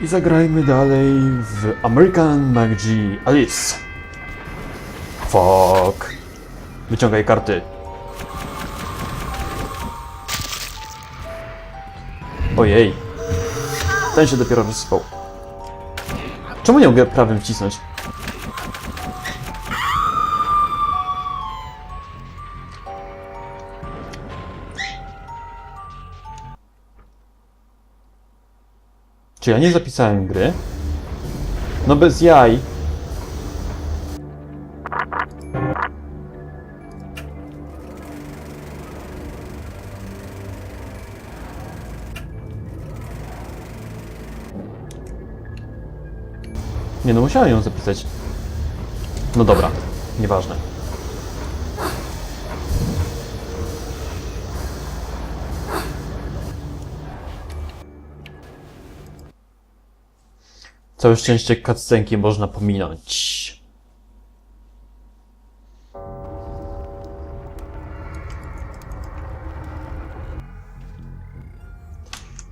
I zagrajmy dalej w American McG Alice. Fuck. Wyciągaj karty. Ojej. Ten się dopiero wysypał. Czemu nie mogę prawym wcisnąć? Czy ja nie zapisałem gry? No bez jaj. Nie no, musiałem ją zapisać. No dobra, nieważne. Całe szczęście cutscenki można pominąć.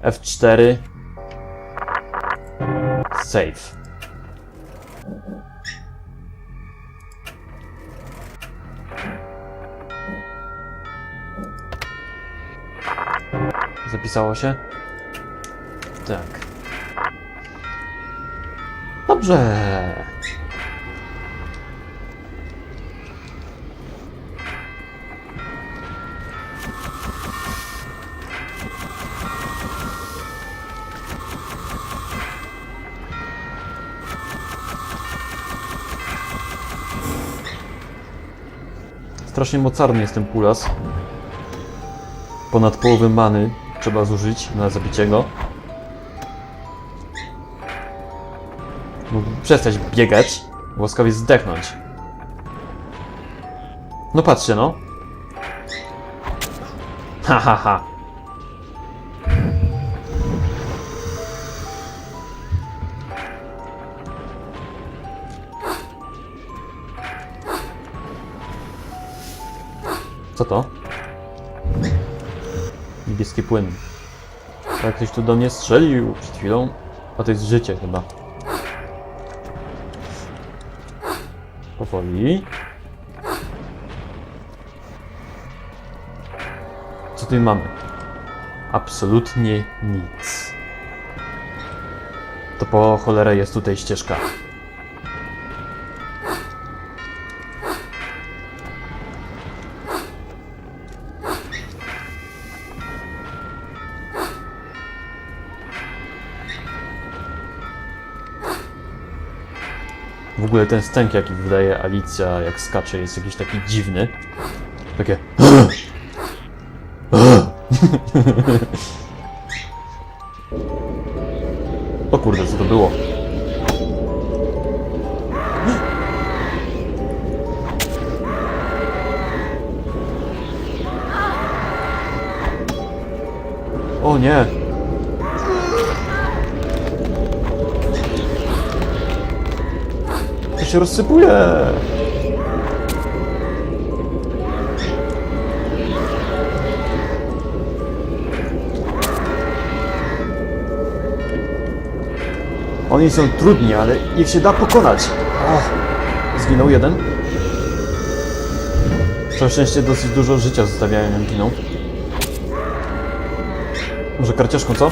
F4 Save. Zapisało się? Tak. Dobrze. Strasznie mocarny jest ten pulas. Ponad połowę many trzeba zużyć na zabicie go. Mógłby przestać biegać, łaskawie zdechnąć. No patrzcie, no. Ha, ha, ha. Co to? Niebieski płyn. Tak, ktoś tu do mnie strzelił przed chwilą. A to jest życie chyba. Powoli. Co tutaj mamy? Absolutnie nic. To po cholerę jest tutaj ścieżka. W ogóle ten stęk, jaki wydaje Alicja, jak skacze, jest jakiś taki dziwny. Takie. O kurde, co to było? O nie! Się rozsypuje! Oni są trudni, ale ich się da pokonać. O, zginął jeden. Całe szczęście dosyć dużo życia zostawiają, jak giną. Może karciaszką, co?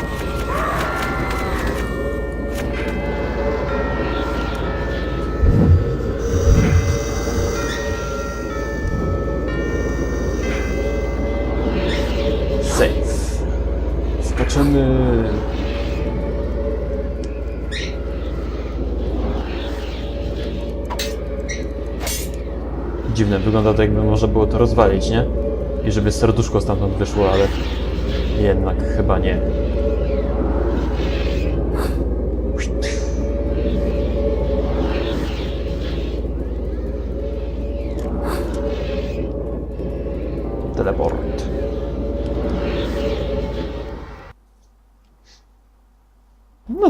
Save. Skaczemy. Dziwne, wygląda to jakby można było to rozwalić, nie? I żeby serduszko stamtąd wyszło, ale jednak chyba nie.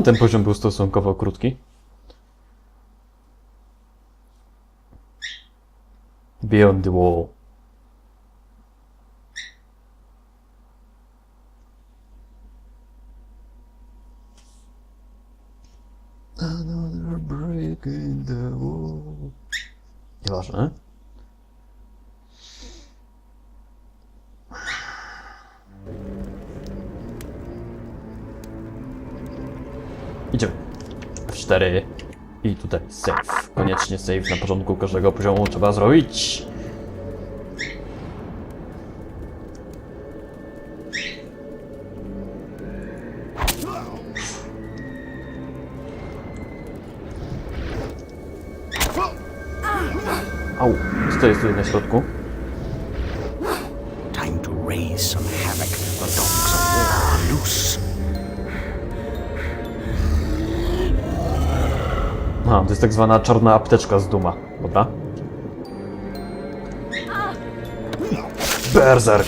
Ten poziom był stosunkowo krótki. Beyond the Wall. Another break in the wall. Nieważne. F4. I tutaj save. Koniecznie save na początku każdego poziomu trzeba zrobić. Au, co jest tutaj na środku? Tak zwana czarna apteczka z Duma. Dobra. Berserk!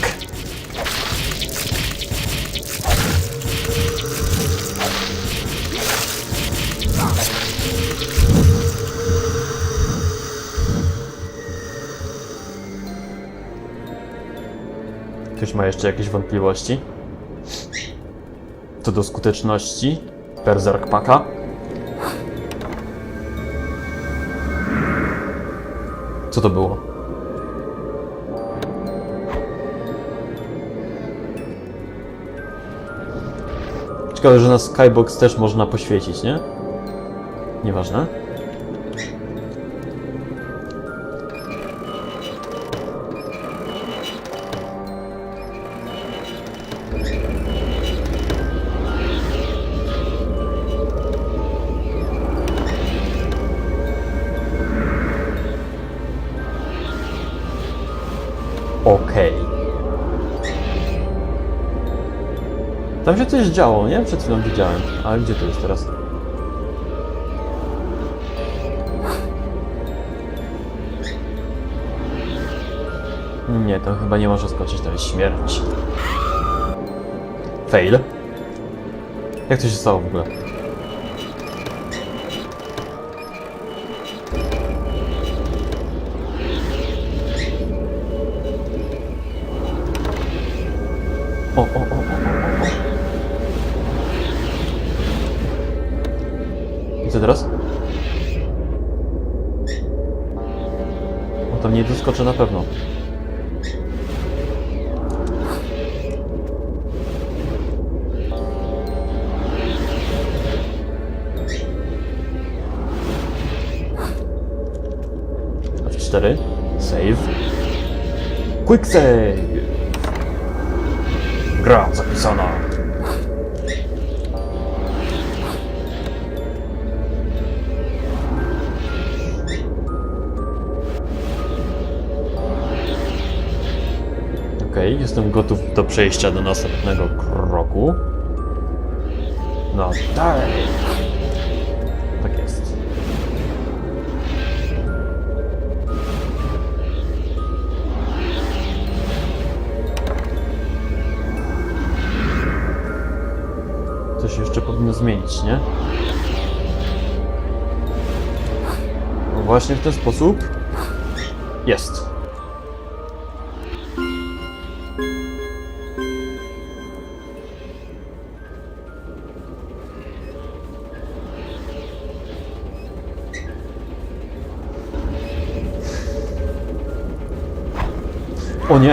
Ktoś ma jeszcze jakieś wątpliwości? Co do skuteczności Berserk Paka? Co to było? Ciekawe, że na Skybox też można poświecić, nie? Nieważne. Tam się coś działo, nie? Przed chwilą widziałem. Ale gdzie to jest teraz? Nie, to chyba nie może skoczyć, to jest śmierć. Fail. Jak to się stało w ogóle? Co teraz? O, tam nie doskoczę na pewno. F4. Save. Quick save! Gra zapisana. Okej, jestem gotów do przejścia do następnego kroku. No dalej. Tak jest. Coś jeszcze powinno zmienić, nie? Właśnie w ten sposób jest. O nie!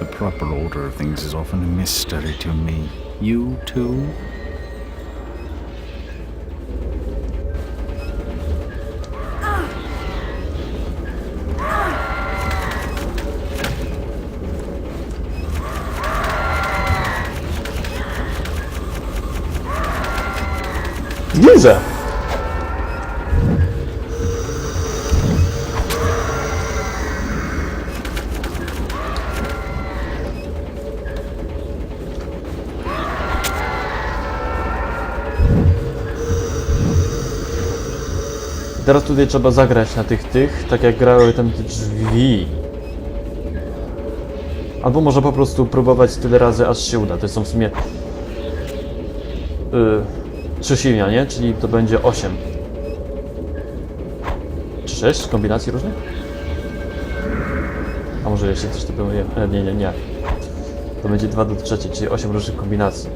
The proper order of things is often a mystery to me. You too? Teraz tutaj trzeba zagrać na tych tych, tak jak grały tam te drzwi. Albo może po prostu próbować tyle razy, aż się uda. To są w sumie... Yy, trzy silnia, nie? Czyli to będzie 8. Czy 6 kombinacji różnych? A może jeszcze coś to było? Nie, nie, nie. nie. To będzie 2 do 3, czyli 8 różnych kombinacji.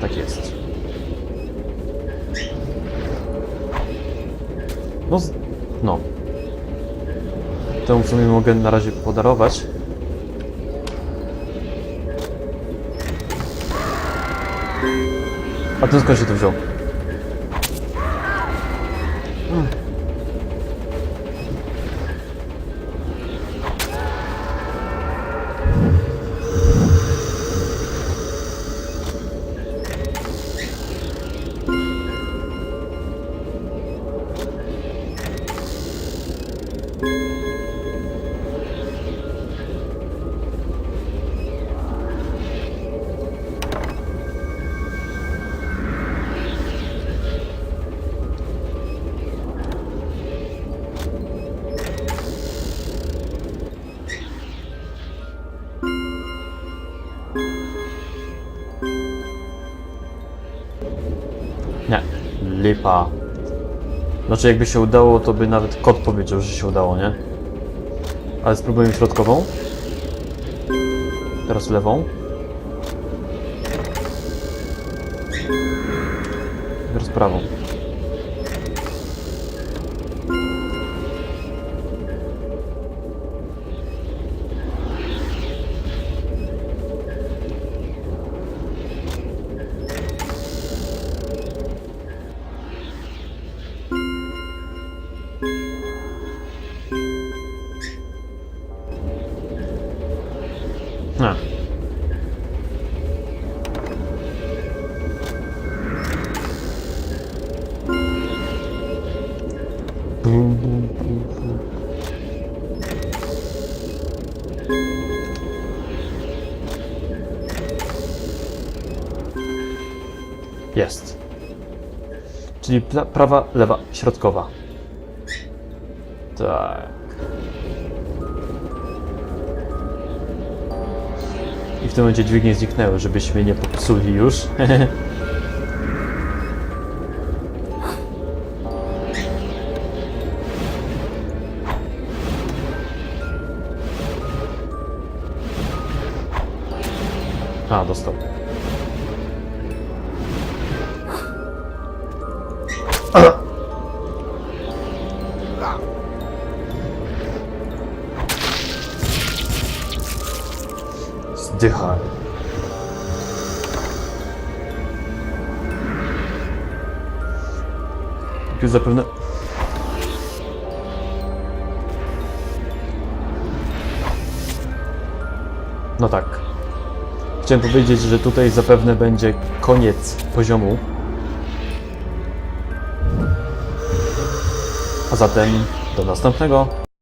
Tak jest. No, z- no. Temu w sumie mogę na razie podarować. A ten skąd się to wziął? Nie, lipa. Znaczy jakby się udało, to by nawet kot powiedział, że się udało, nie? Ale spróbujemy środkową. Teraz lewą. Teraz prawą. Jest. Czyli pra- prawa, lewa, środkowa. Tak. I w tym momencie dźwignie zniknęły, żebyśmy nie popsuli już. A, dostał. Już zapewne... No tak. Chciałem powiedzieć, że tutaj zapewne będzie koniec poziomu. A zatem do następnego.